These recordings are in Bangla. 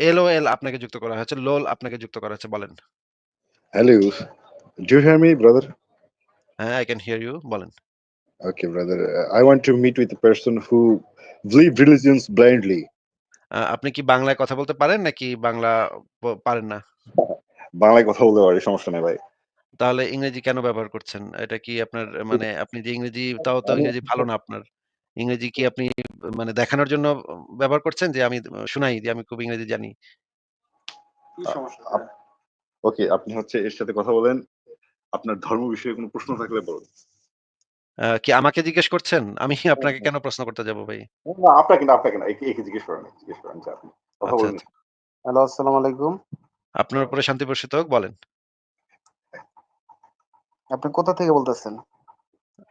এলওএল আপনাকে যুক্ত করা হয়েছে। লোল আপনাকে যুক্ত করা হয়েছে। বলেন। Hello. Do you hear me, brother? হ্যাঁ, I can hear you. বলেন। Okay, brother. Uh, I want to meet with a person who believe religions blindly. আপনি কি বাংলায় কথা বলতে পারেন নাকি বাংলা পারেন না? বাংলায় কথা বলতে পারি, সমস্যা নেই ভাই। তাহলে ইংরেজি কেন ব্যবহার করছেন? এটা কি আপনার মানে আপনি যে ইংরেজি তাও তো ইংরেজি ভালো না আপনার। ইংরেজি কি আপনি মানে দেখানোর জন্য ব্যবহার করছেন যে আমি শুনাই যে আমি খুব ইংরেজি জানি? কি সমস্যা? আপ ওকে, আপনি হচ্ছে এর সাথে কথা বলেন। আপনার ধর্ম বিষয়ে কোনো প্রশ্ন থাকলে বলুন। কি আমাকে জিজ্ঞেস করছেন? আমি হ্যাঁ, আপনাকে হ্যাঁ। কেন প্রশ্ন করতে যাব ভাই? না, আপনাকে না, আপনাকে না। একে, একে জিজ্ঞেস করেন, জিজ্ঞেস করেন যে আপনি কথা আচ্ছা, বলেন। আচ্ছা। হ্যালো, আসসালামু আলাইকুম। আপনার উপরে শান্তি বর্ষিত হোক। বলেন। আপনি কোথা থেকে বলতেছেন?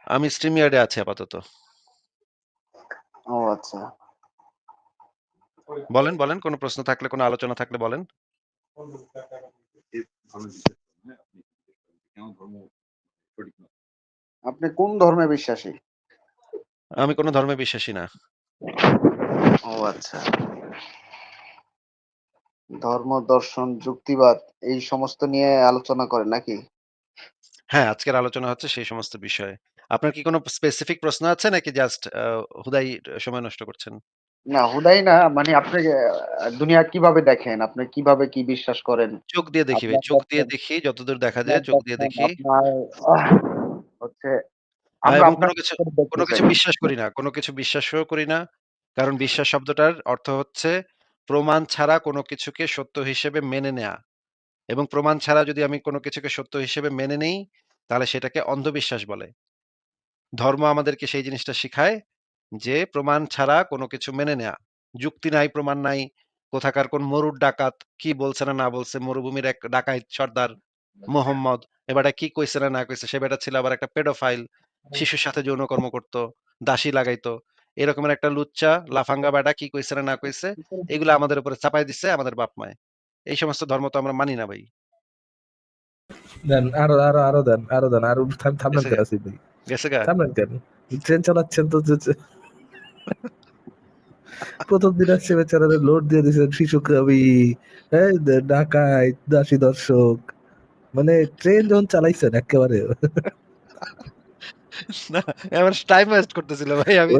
আমি এ আছি আপাতত। ও আচ্ছা। বলেন, বলেন। কোন প্রশ্ন থাকলে, কোন আলোচনা থাকলে বলেন। আপনি কোন ধর্মে বিশ্বাসী? আমি কোন ধর্মে বিশ্বাসী না। ও আচ্ছা। ধর্ম, দর্শন, যুক্তিবাদ এই সমস্ত নিয়ে আলোচনা করেন নাকি? হ্যাঁ, আজকের আলোচনা হচ্ছে সেই সমস্ত বিষয়ে। আপনার কি কোনো স্পেসিফিক প্রশ্ন আছে নাকি জাস্ট হুদাই সময় নষ্ট করছেন? না, হুদাই না। মানে আপনি দুনিয়া কীভাবে দেখেন? আপনি কীভাবে কি বিশ্বাস করেন? চোখ দিয়ে দেখি চোখ দিয়ে দেখি যতদূর দেখা যায় চোখ দিয়ে দেখি। হচ্ছে আমরা কোন কিছু কোন কিছু বিশ্বাস করি না। কোনো কিছু বিশ্বাসও করি না। কারণ বিশ্বাস শব্দটার অর্থ হচ্ছে প্রমাণ ছাড়া কোনো কিছুকে সত্য হিসেবে মেনে নেয়া। এবং প্রমাণ ছাড়া যদি আমি কোন কিছুকে সত্য হিসেবে মেনে নেই, তাহলে সেটাকে অন্ধবিশ্বাস বলে। ধর্ম আমাদেরকে সেই জিনিসটা শিখায় যে প্রমাণ ছাড়া কোন কিছু মেনে নেয়া। যুক্তি নাই, প্রমাণ নাই। কোথাকার কোন মরুর ডাকাত কি বলছে না, না বলছে, মরুভূমির এক ডাকাইত সর্দার মোহাম্মদ। এ বেটা কি কইছে না, না কইছে। সে বেটা ছিল আবার একটা পেডোফাইল। শিশুর সাথে যৌনকর্ম করত, দাসী লাগাইতো। এরকমের একটা লুচ্চা, লাফাঙ্গা বেটা কি কইছে না, না কইছে। এগুলা আমাদের উপরে চাপায় দিচ্ছে আমাদের বাপ-মায়ে। এই সমস্ত ধর্ম তো আমরা মানি না ভাই। দেন আরও, আরও, আরও দেন, আরও দেন। আরও থাম কেন গা? আসিফ ভাই? গেছে গা? থামলেন কেন? ট্রেন চালাচ্ছেন তো ১ম দিন আসছে বেচারারে লোড দিয়ে দিছেন শিশুকামী, এই দে ডাকাইত, দাসী দর্শক। মানে ট্রেন যখন চালাইছেন এক্কেবারে না, এবার টাইম ওয়েস্ট করতেছিল ভাই আমি।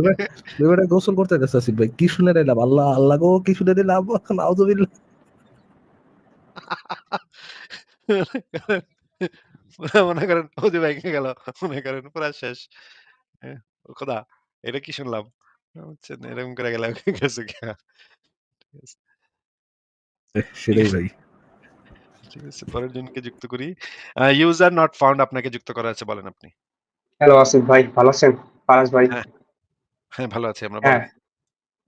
বেটা গোসল করতে গেছে ভাই। কি শুনে নিলাম? আল্লাহ, আল্লাহ গো কি শুনে নিলাম? নাউজুবিল্লাহ। মনে করেন অজু ভেঙে গেল। মনে করেন পুরা শেষ। হ্যাঁ, খোদা এটা কি শুনলাম? বুঝছেন এরকম করে গেলাম গেছে গা। ঠিক আছে। এহ ঠিক সেটাই আছে। ভাই। ঠিক আছে, পরের জনকে যুক্ত করি। ইউজার নট ফাউন্ড আপনাকে যুক্ত করা আছে বলেন আপনি। হ্যালো আসিফ ভাই, ভালো আছেন? ফারাজ ভাই। হ্যাঁ, হ্যাঁ ভালো আছি আমরা হ্যাঁ।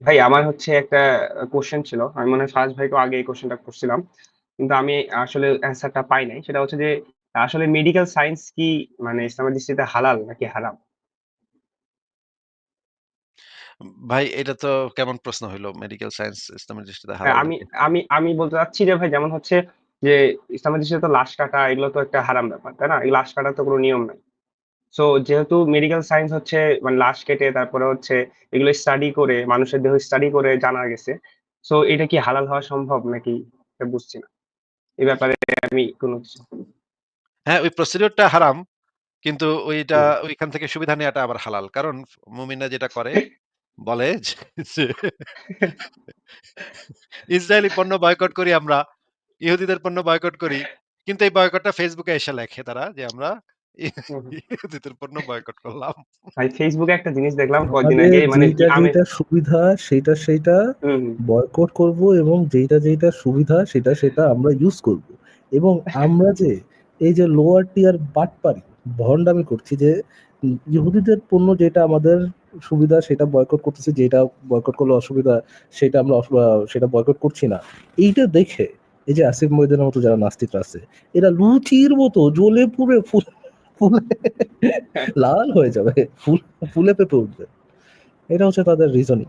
ভাই আমার হচ্ছে একটা আ কোয়েশ্চেন ছিল। আমি মনে হয় ফারাজ ভাইকেও আগে এই কোয়েশ্চেনটা করছিলাম। কিন্তু আমি আসলে অ্যান্সারটা পাই নাই। সেটা হচ্ছে যে আসলে মেডিকেল সায়েন্স কি মানে ইসলামের দৃষ্টিতে হালাল নাকি হারাম? ভাই এটা তো কেমন প্রশ্ন হইল মেডিকেল সায়েন্স ইসলামের দৃষ্টিতে হ্যাঁ, হালাল আমি নাকি আমি আমি বলতে চাচ্ছি যে ভাই যেমন হচ্ছে যে ইসলামের দৃষ্টিতে তো লাশ কাটা এগুলো তো একটা হারাম ব্যাপার, তাই না? এই লাশ কাটার তো কোনো নিয়ম নাই। সো যেহেতু মেডিকেল সায়েন্স হচ্ছে মানে লাশ কেটে তারপরে হচ্ছে এগুলো স্টাডি করে মানুষের দেহ স্টাডি করে জানা গেছে। সো এটা কি হালাল হওয়া সম্ভব নাকি? এটা বুঝছি না। এ ব্যাপারে আমি কোনো কিছু হ্যাঁ, ওই প্রসিডিউর টা হারাম। কিন্তু ওইটা ওইখান থেকে সুবিধা নেয়াটা আবার হালাল। কারণ মুমিনরা যেটা করে বলে যে ইসরায়েলি পণ্য বয়কট করি আমরা, ইহুদিদের পণ্য বয়কট করি। কিন্তু এই বয়কটটা এ এসে লেখে তারা যে আমরা। ইহুদিদের পণ্য বয়কট করলাম। ভাই এ একটা জিনিস দেখলাম কয়েকদিন আগে মানে আমি সুবিধা হুম, হুম। বয়কট করব এবং যেইটা, যেইটা সুবিধা সেটা, সেটা আমরা ইউজ করব। এবং আমরা যে এই যে লোয়ার টিয়ার বাটপারি, ভন্ডামি করছি যে ইহুদিদের পণ্য যেটা আমাদের সুবিধা সেটা বয়কট করতেছি, যেটা বয়কট করলে অসুবিধা সেটা আমরা সেটা বয়কট করছি না। এইটা দেখে এই যে আসিফ মহিউদ্দিনের মতো যারা নাস্তিকরা আছে, এরা লুচির মতো জ্বলে পুড়ে ফুল ফুলে লাল হয়ে যাবে। ফুল ফুলে ফেঁপে উঠবে। এটা হচ্ছে তাদের রিজনিং।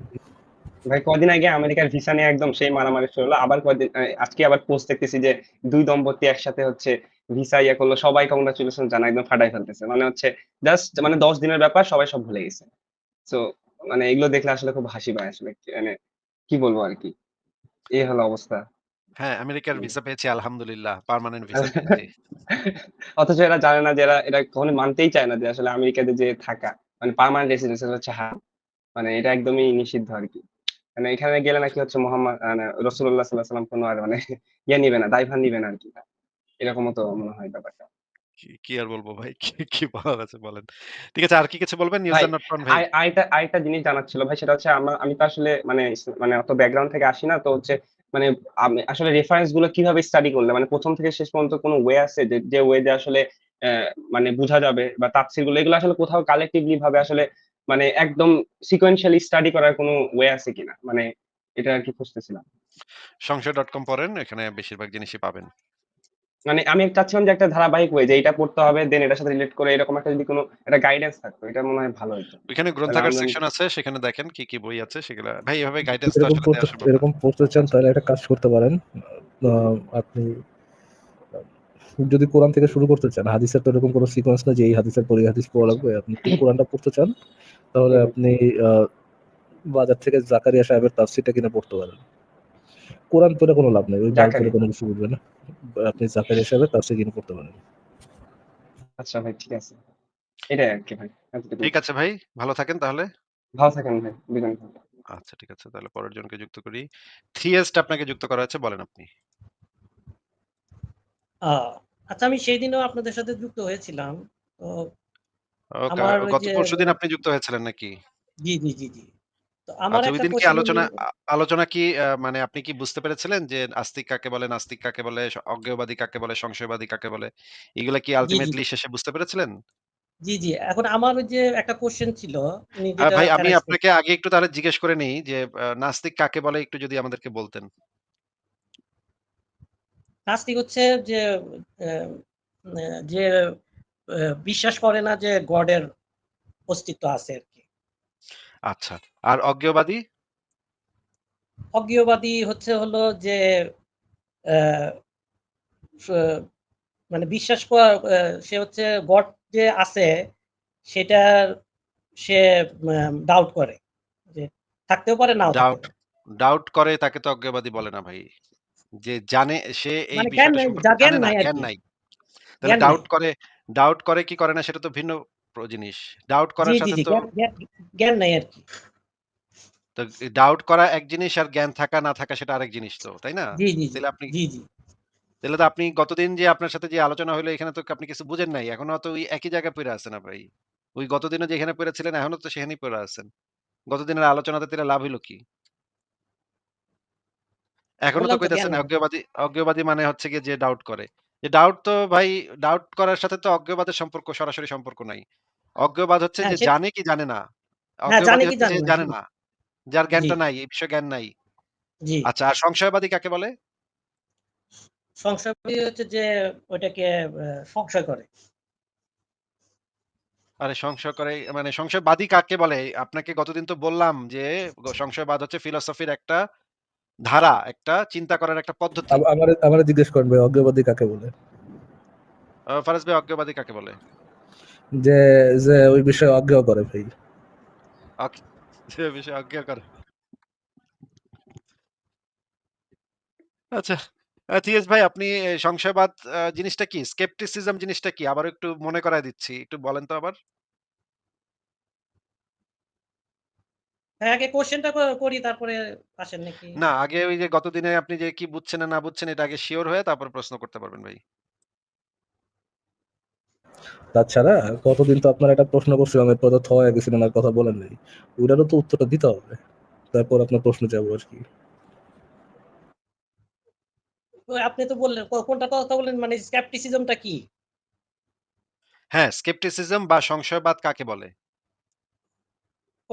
ভাই কদিন আগে আমেরিকার ভিসা নিয়ে একদম সেই মারামারি শুরু হলো। আবার কয়দিন আ আজকে আবার পোস্ট দেখতেছি যে দুই দম্পতি একসাথে হচ্ছে ভিসা ইয়ে করল। সবাই কংগ্রাচুলেশন জানা একদম ফাটায় ফেলতেছে। মানে হচ্ছে জাস্ট মানে ১০ দিনের ব্যাপার সবাই সব ভুলে গেছে। তো মানে এগুলো দেখলে আসলে খুব হাসি পায় আসলে। মানে কি বলব আর কি এই হলো অবস্থা। হ্যাঁ, আমেরিকার ভিসা পেয়েছি আলহামদুলিল্লাহ। পার্মানেন্ট ভিসা পেয়েছি। অথচ এরা জানে না যে এরা এরা কখনো মানতেই চায় না যে আসলে আমেরিকাতে যে থাকা মানে পার্মানেন্ট রেসিডেন্স হচ্ছে হারাম। মানে এটা একদমই নিষিদ্ধ আরকি। মানে এখানে গেলে নাকি হচ্ছে মোহাম্মদ মানে রাসূলুল্লাহ সাল্লাল্লাহু কোনো আর মানে ইয়ে নিবে না, দায়ভার নিবে না আরকি। এরকমও তো মনে হয় ব্যাপারটা। কি, আর বলব ভাই? কি, বলার আছে বলেন। ঠিক আছে আর কি কিছু বলবেন? নিউজ নট ফাউন্ড ভাই? আরেকটা আরেকটা জিনিস জানার ছিল ভাই সেটা হচ্ছে আমা আমি তো আসলে মানে মানে অত ব্যাকগ্রাউন্ড থেকে আসি না। তো হচ্ছে মানে আসলে রেফারেন্সগুলো কীভাবে স্টাডি করলে মানে প্রথম থেকে শেষ পর্যন্ত কোনো ওয়ে আছে যে, যে ওয়ে তে আসলে মানে বুঝা যাবে বা তাফসীরগুলো এগুলো আসলে কোথাও কালেক্টিভলি ভাবে আসলে মানে একদম সিকোয়েন্সিয়ালি স্টাডি করার কোনো ওয়ে আছে কিনা? মানে এটা আরকি খুঁজতেছিলাম। সংশয়.com পড়েন এখানে বেশিরভাগ জিনিসই পাবেন। মানে আমি চাচ্ছিলাম যে একটা ধারাবাহিক ওয়ে যে এটা পড়তে হবে দেন এটার সাথে রিলেট করে এরকম একটা যদি কোনো একটা গাইডেন্স থাকতো এটা মনে হয় ভালো হইতো। ওইখানে গ্রন্থাগার সেকশন আছে সেখানে দেখেন কি, কি বই আছে সেগুলা ভাই এভাবে গাইডেন্স তো এরকম আসলে দেয়া সম্ভব না। এরকম পড়তে চান তাহলে একটা কাজ করতে পারেন। আপনি যদি কোরআন থেকে শুরু করতে চান, হাদিসের তো এরকম কোনো সিকোয়েন্স না যে এই হাদিসের পরে হাদিস পড়া লাগবে। আপনি কোরআনটা পড়তে চান তাহলে আপনি বাজার থেকে জাকারিয়া সাহেবের তাফসীরটা কিনে পড়তে পারেন। কোরআন পড়ে কোনো লাভ নেই ওই পড়ে। কোনো কিছু বুঝবে না। আপনি জাকারিয়া সাহেবের তাফসীর কিনে পড়তে পারেন। আচ্ছা ভাই ঠিক আছে। এটাই আরকি ভাই। এতটুকুই। ঠিক আছে ভাই, ভালো থাকেন তাহলে। ভালো থাকেন ভাই। আচ্ছা ঠিক আছে তাহলে পরের জনকে যুক্ত করি। থ্রি থিয়েস্ট আপনাকে যুক্ত করা হয়েছে বলেন আপনি। আচ্ছা আমি সেইদিনও আপনাদের সাথে যুক্ত হয়েছিলাম। তো আমার ওই গত যে পরশুদিন আপনি যুক্ত হয়েছিলেন নাকি? জি, জি, জি, জি। তো আমার আচ্ছা একটা কি আলোচনা আ আলোচনা কি মানে আপনি কি বুঝতে পেরেছিলেন যে আস্তিক কাকে বলে, নাস্তিক কাকে বলে, স অজ্ঞেয়বাদী কাকে বলে, সংশয়বাদী কাকে বলে? এগুলা কি জি, জি। আল্টিমেটলি শেষে বুঝতে পেরেছিলেন? জি, জি। এখন আমার ওই যে একটা কোয়েশ্চেন ছিল উনি আ যেটা ভাই আমি অ্যারাইজ আপনাকে আগে একটু তাহলে জিজ্ঞেস করে নেই যে আ নাস্তিক কাকে বলে একটু যদি আমাদেরকে বলতেন। নাস্তিক হচ্ছে যে যে বিশ্বাস করে না যে গডের অস্তিত্ব আছে আরকি। আচ্ছা। আর অজ্ঞবাদী অজ্ঞবাদী হচ্ছে হলো যে মানে বিশ্বাস সে হচ্ছে গড যে আছে সেটা সে ডাউট করে। যে থাকতেও পারে না ডাউট ডাউট করে তাকে তো অজ্ঞবাদী বলে না ভাই। যে জানে সে এই মানে বিষয়টা নাই, সম্পর্কে জানে না, জ্ঞান নাই। তাহলে ডাউট করে ডাউট করে কি করে না সেটা তো ভিন্ন জিনিস। ডাউট করার সাথে তো জ্ঞান নাই আরকি। তো ডাউট করা এক জিনিস আর জ্ঞান থাকা না থাকা সেটা আরেক জিনিস তো, তাই না? তাইলে আপনি জি, জি। তাইলে তো আপনি গতদিন যে আপনার সাথে যে আলোচনা হলো এখানে তো আপনি কিছু বুঝেন নাই। এখনও তো ওই একই জায়গায় পইড়া আছেন ভাই। ওই গতদিনও যেখানে পড়েছিলেন এখনও তো সেখানেই পড়ে আছেন। গতদিনের আলোচনাতে তাইলে লাভ হইল কি? এখনও তো বললাম তো জ্ঞান কইতেছেন নাই। অজ্ঞেয়বাদী অজ্ঞেয়বাদী মানে হচ্ছে গিয়ে যে ডাউট করে। যে ডাউট তো ভাই ডাউট করার সাথে তো অজ্ঞেয়বাদের সম্পর্ক সরাসরি সম্পর্ক নাই। অজ্ঞেয়বাদ হচ্ছে হ্যাঁ, যে সে জানে কি জানে না। হ্যাঁ, জানে কি হচ্ছে জানে না। জানে না। যার জি, জ্ঞানটা নাই, এই বিষয়ে জ্ঞান নাই। জি। আচ্ছা আর সংশয়বাদী কাকে বলে? সংশয়বাদী হচ্ছে যে ওইটাকে সংশয় করে। আরে সংশয় করে মানে সংশয়বাদী কাকে বলে? আপনাকে গতদিন তো বললাম যে গ সংশয়বাদ হচ্ছে ফিলোসফির একটা ধারা, একটা চিন্তা করার একটা পদ্ধতি। আম আমারে আমারে জিজ্ঞেস করেন ভাই অজ্ঞেয়বাদী কাকে বলে? ফারাজ ভাই অজ্ঞেয়বাদী কাকে বলে? যে যে ওই বিষয়ে অজ্ঞেয় করে ভাই। যে বিষয়ে অজ্ঞেয় করে। আচ্ছা। তিয়াস ভাই আপনি সংশয়বাদ জিনিসটা কি? স্কেপটিসিজম জিনিসটা কি? আবারও একটু মনে করায় দিচ্ছি। একটু বলেন তো আবার। হ্যাঁ, আগে কোয়েশ্চেনটা ক করি তারপরে আসেন নাকি? না আগে ওই যে গতদিনে আপনি যে কি বুঝছেন না, না বুঝছেন এটা আগে সিওর হয়ে তারপর প্রশ্ন করতে পারবেন ভাই। তাছাড়া গতদিন তো আপনার একটা প্রশ্ন করছিলাম এরপর তো থ হয়ে গেছিলেন আর কথা বলেন নাই। ওইটারও তো উত্তরটা দিতে হবে। তারপর আপনার প্রশ্ন যাব আরকি। ওই আপনি তো বললেন ক কোনটার কথা বললেন মানে স্কেপটিসিজমটা কি? হ্যাঁ, স্কেপটিসিজম বা সংশয়বাদ কাকে বলে?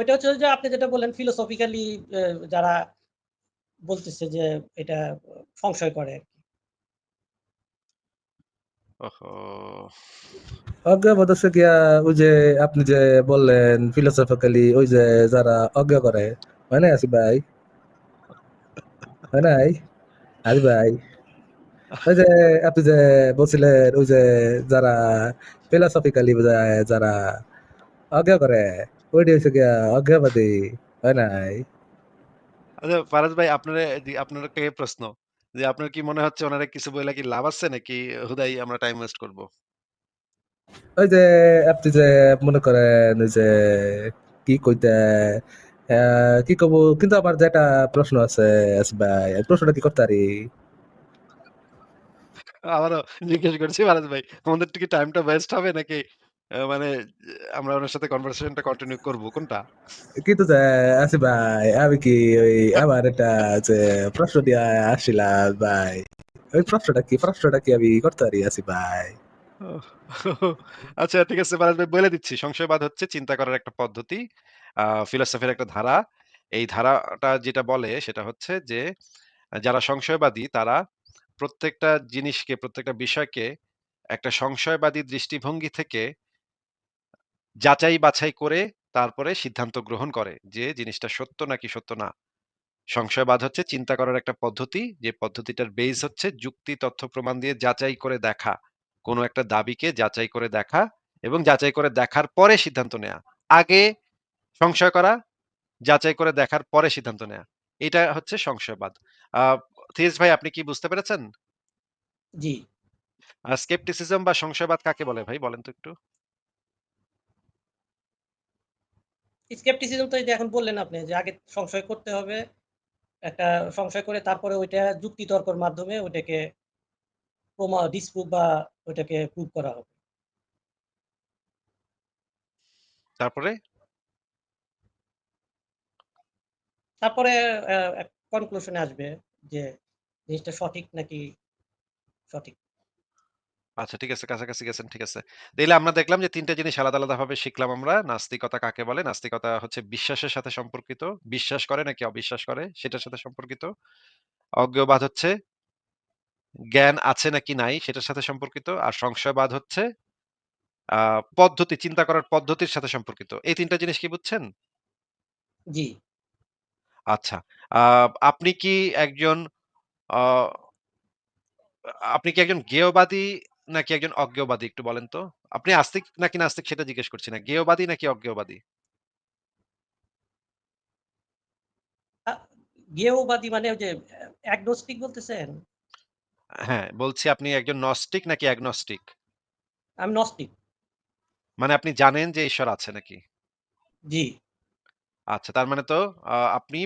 ওইটা হচ্ছে যে আপনি যেটা বললেন ফিলোসফিক্যালি যারা বলতেছে যে এটা সংশয় করে হচ্ছে গিয়া ওই যে আপনি যে বললেন philosophically ওই যে যারা অজ্ঞ করে। হয় ভাই? হয় নাই? আরিফ ভাই? ওই যে আপনি যে বলছিলেন ওই যে যারা বোধহয় যারা অজ্ঞ করে ওইটাই হচ্ছে গিয়া। হয় নাই? আচ্ছা ফারাজ ভাই আপনারে আপনার কে প্রশ্ন। যে আপনার কি মনে হচ্ছে ওনারে কিছু বইলা কি লাভ আছে নাকি হুদাই আমরা টাইম ওয়েস্ট করব? ওই যে আপনি যে মনে করেন যে কি কইতে কি কব কিন্তু আমার যে একটা প্রশ্ন আছে ভাই প্রশ্নটা কি করতে পারি আবারও জিজ্ঞেস করছি ভারত ভাই, আমাদের কি টাইমটা ওয়েস্ট হবে নাকি মানে আমরা ওনার সাথে কনভারসেশনটা কন্টিনিউ করব কোনটা? কিন্তু যে আসিফ ভাই আমি কি ওই আমার একটা যে প্রশ্ন দিয়ে আসছিলাম ভাই ওই প্রশ্নটা কি প্রশ্নটা কি আমি করতে পারি আসিফ ভাই আচ্ছা ঠিক আছে ভাই বলে দিচ্ছি। সংশয়বাদ হচ্ছে চিন্তা করার একটা পদ্ধতি। ফিলোসফির একটা ধারা। এই ধারাটা যেটা বলে সেটা হচ্ছে যে যারা সংশয়বাদী তারা প্রত্যেকটা জিনিসকে, প্রত্যেকটা বিষয়কে একটা সংশয়বাদী দৃষ্টিভঙ্গি থেকে যাচাই বাছাই করে তারপরে সিদ্ধান্ত গ্রহণ করে যে জিনিসটা সত্য নাকি সত্য না। সংশয়বাদ হচ্ছে চিন্তা করার একটা পদ্ধতি, যে পদ্ধতিটার বেস হচ্ছে যুক্তি, তথ্য, প্রমাণ দিয়ে যাচাই করে দেখা। কোনো একটা দাবিকে যাচাই করে দেখা এবং যাচাই করে দেখার পরে সিদ্ধান্ত নেয়া। আগে সংশয় করা, যাচাই করে দেখার পরে সিদ্ধান্ত নেয়া। এটা হচ্ছে সংশয়বাদ। আ থিয়েস ভাই আপনি কি বুঝতে পেরেছেন? জি। স্কেপটিসিজম বা সংশয়বাদ কাকে বলে ভাই বলেন তো একটু? স্কেপটিসিজম তো এই যে এখন বললেন আপনি যে আগে সংশয় করতে হবে। একটা সংশয় করে তারপরে ওইটা যুক্তি তর্কের মাধ্যমে ওইটাকে প্রমা ডিসপ্রুভ বা ওইটাকে প্রুভ করা হবে। তারপরে? তারপরে কনক্লুশন আসবে যে জিনিসটা সঠিক নাকি সঠিক। আচ্ছা ঠিক আছে, কাছাকাছি গেছেন ঠিক আছে। তাইলে আমরা দেখলাম যে ৩ টা জিনিস আলাদা, আলাদাভাবে শিখলাম আমরা। নাস্তিকতা কাকে বলে? নাস্তিকতা হচ্ছে বিশ্বাসের সাথে সম্পর্কিত। বিশ্বাস করে নাকি অবিশ্বাস করে সেটার সাথে সম্পর্কিত। অজ্ঞবাদ হচ্ছে জ্ঞান আছে নাকি নাই সেটার সাথে সম্পর্কিত। আর সংশয়বাদ হচ্ছে পদ্ধতি, চিন্তা করার পদ্ধতির সাথে সম্পর্কিত। এই তিনটা জিনিস কি বুঝছেন? জি। আচ্ছা। আপনি কি একজন আপনি কি একজন জ্ঞেয়বাদী নাকি একজন অজ্ঞেয়বাদী একটু বলেন তো? আপনি আস্তিক নাকি নাস্তিক সেটা জিজ্ঞেস করছি না। জ্ঞেয়বাদী নাকি জ্ঞেয়বাদী মানে যে অ্যাগনস্টিক বলতেছেন? হ্যাঁ, বলছি আপনি একজন নস্টিক নাকি অ্যাগনস্টিক? আমি নস্টিক। মানে আপনি জানেন যে ঈশ্বর আছে নাকি? জি। আচ্ছা তার মানে তো আপনি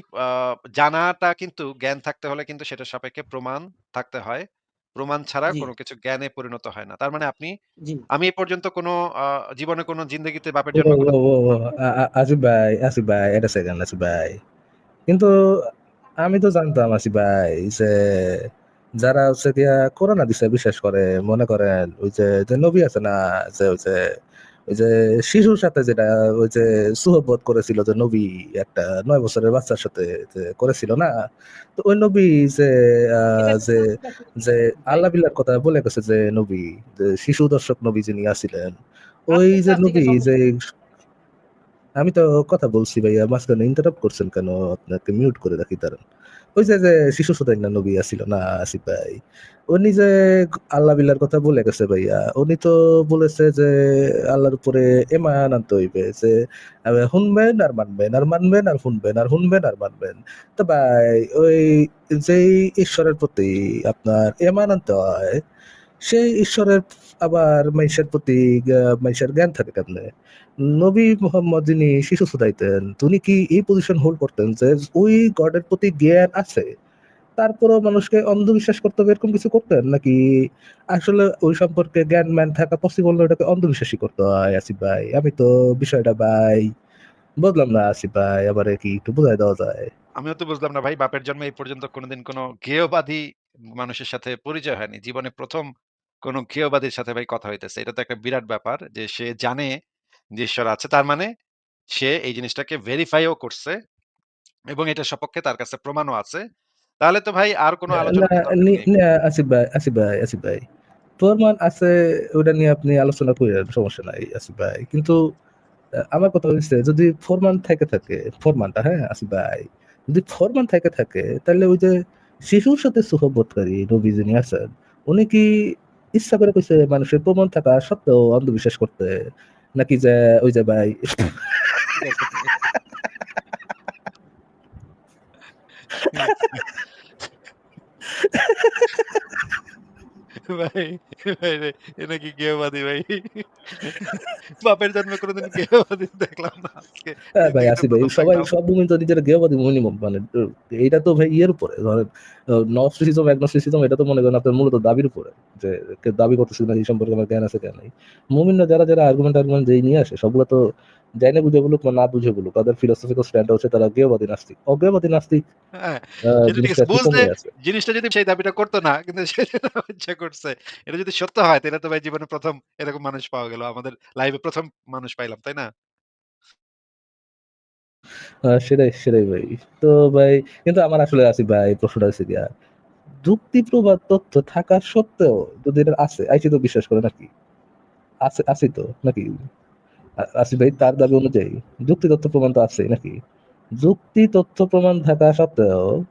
জানাটা কিন্তু জ্ঞান থাকতে হলে কিন্তু সেটার সাপেক্ষে প্রমাণ থাকতে হয়। প্রমাণ ছাড়া জি। কোন কিছু জ্ঞানে পরিণত হয় না। তার মানে আপনি জি। আমি এ পর্যন্ত কোনো আ জীবনে কোনো জিন্দেগিতে বাপের ও, জন্ম ও, কোন ও, ও, আ আ আসিফ ভাই, আসিফ ভাই, এটা সেকেন্ড আসিফ ভাই। কিন্তু আমি তো জানতাম আসিফ ভাই যে যারা হচ্ছে গিয়া কোরআন হাদিসে বিশ্বাস করে মনে করেন ওই যে, যে নবী আছে না যে ওই যে ওই যে শিশুর সাথে যেটা ওই যে সুহবত করেছিল যে নবী একটা ৯ বছরের বাচ্চার সাথে করেছিল না? তো ওই নবী যে যে যে আল্লাহ বিল্লাহর কথা বলে গেছে যে নবী, যে শিশু দর্শক নবী যিনি আছিলেন। ওই যে নবী যে আমি তো কথা বলছি ভাইয়া মাঝখানে ইন্টারাপ্ট করছেন কেন? আপনাকে মিউট করে রাখি দাঁড়ান। ওই যে, শিশু না নবী আছিল না আসিফ ভাই। উনি যে আল্লাহ বিল্লার কথা বলে গেছে ভাইয়া। উনি তো বলেছে যে আল্লাহর উপরে এমান আনতে হইবে যে শুনবেন আর মানবেন, আর মানবেন আর শুনবেন, আর শুনবেন আর মানবেন। তো ভাই ওই যেই ঈশ্বরের প্রতি আপনার এমান আনতে হয়, সেই ঈশ্বরের আবার মাইনষের প্রতি জ্ঞা মাইনষের জ্ঞান থাকে কেমনে? নবী মুহাম্মদ যিনি শিশু সুদাইতেন, উনি কি এই পজিশন হোল্ড করতেন যে ওই গডের প্রতি জ্ঞান আছে? তারপরেও মানুষকে অন্ধবিশ্বাস করতে হবে এরকম কিছু করতেন? নাকি আসলে ওই সম্পর্কে জ্ঞান-ম্যান থাকা পসিবল না ওটাকে অন্ধবিশ্বাসই করতে হয় আসিফ ভাই? আমি তো বিষয়টা ভাই বুঝলাম না আসিফ ভাই, আবার কি একটু বোঝাই দেওয়া যায়? আমিও তো বুঝলাম না ভাই বাপের জন্মে এই পর্যন্ত কোনদিন কোনো জ্ঞেয়বাদী মানুষের সাথে পরিচয় হয়নি। জীবনে ১ম কোন জ্ঞেয়বাদীর সাথে ভাই কথা হইতেছে। এটা তো একটা বিরাট ব্যাপার যে সে জানে যে ঈশ্বর আছে। তার মানে সে এই জিনিসটাকে ভেরিফাই ও করছে এবং এটার সপক্ষে তার কাছে প্রমাণও আছে। তাহলে তো ভাই আর কোন না, আলোচনার না, দরকার নি নেই। না আসিফ ভাই, আসিফ ভাই, আসিফ ভাই। প্রমাণ আছে ওটা নিয়ে আপনি আলোচনা কইরেন সমস্যা নাই আসিফ ভাই। কিন্তু আমার কথা হইছে যদি ফরমান থেকে থাকে, ফরমানটা হ্যাঁ আসিফ ভাই। যদি ফরমান থেকে থাকে তাহলে ওই যে শিশুর সাথে সুহবতকারী নবী যিনি আছেন, উনি কি ইচ্ছা করে কইছে মানুষের প্রমাণ থাকা সত্ত্বেও অন্ধবিশ্বাস করতে? নাকি যে ওই যে ভাই। ভাই, ভাই রে, এ নাকি গেয়বাদী ভাই। বাপের জন্মে কোনোদিন গেয়বাদী দেখলাম না আজকে। হ্যাঁ ভাই আসি ভাই সবাই সব মুমিন তো নিজেরা গেয়বাদী মিনিমাম মানে এইটা তো ভাই ইয়ের উপরে ধরেন নস্টিসিজম অ্যাগনোস্টিসিজম এটা তো মনে করেন আপনার মূলত দাবির উপরে যে দাবি করতেছে না এই সম্পর্কে আমার জ্ঞান আছে জ্ঞান নাই। মুমিনরা যারা, যারা আর্গুমেন্ট আর্গুমেন্ট যেই নিয়ে আসে সবগুলো তো জাইনে বুঝে বলুক বা না বুঝে বলুক তাদের ফিলোসফিক্যাল স্ট্যান্ড হচ্ছে তারা গেয়বাদী নাস্তিক। অজ্ঞেয়বাদী নাস্তিক হ্যাঁ, জিনিসটা আছে। আছে। যদি সেই দাবিটা করতো না কিন্তু ইচ্ছা করছে। এটা যদি সত্য হয় তাহলে তো ভাই জীবনে ১ম এরকম মানুষ পাওয়া গেল। আমাদের লাইফে ১ম মানুষ পাইলাম, তাই না? সেটাই, সেটাই ভাই। তো ভাই কিন্তু আমার আসলে আসিফ ভাই প্রশ্নটা হচ্ছে গিয়া যুক্তিপ্রবাদ তথ্য থাকা সত্ত্বেও যদি এটা আছে, আইসি তো বিশ্বাস করে নাকি? আছে আছে তো নাকি? আসিফ ভাই, তার দাবি অনুযায়ী যুক্তি তথ্য প্রমাণ তো আছেই নাকি? যুক্তি তথ্য প্রমাণ থাকা সত্ত্বেও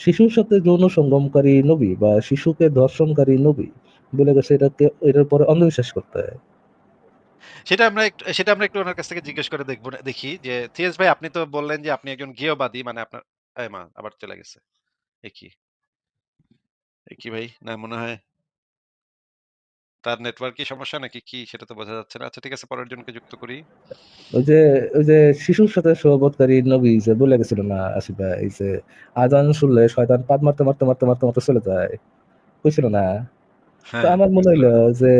শিশুর সাথে যৌন সঙ্গমকারী নবী বা শিশুকে ধর্ষণকারী নবী বলে গেছে এটাকে এটার পরে অন্ধবিশ্বাস করতে হয়। সেটা আমরা সেটা আমরা একটু ওনার কাছ থেকে জিজ্ঞেস করে দেখব দেখি যে থিয়াস ভাই, আপনি তো বললেন যে আপনি একজন গেয়বাদী মানে আপনার মা, আবার চলে গেছে। এ কি? এ কি ভাই? না মনে হয় তার নেটওয়ার্কই সমস্যা নাকি কি সেটা তো বোঝা যাচ্ছে না। আচ্ছা ঠিক আছে পরের জনকে যুক্ত করি। ওই যে ওই যে শিশুর সাথে সহবতকারী নবী যে বলে গেছিল না আসিফ ভাই যে আযান শুনলে শয়তান পাদ মারতে, মারতে, মারতে, মারতে, মারতে চলে যায়। কইছিল না? তো হ্যাঁ, আমার মনে হইল যে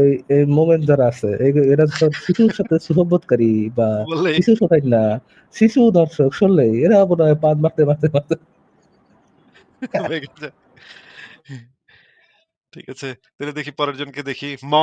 এই এই মোমেন্ট যারা আছে এরা তো শিশুর সাথে সুহবতকারী বা শিশু শোধাই না, শিশু দর্শক শুনলেই এরা মনে হয় পাদ মারতে, মারতে, মারতে। ঠিক আছে। তাহলে দেখি পরের জনকে দেখি। ম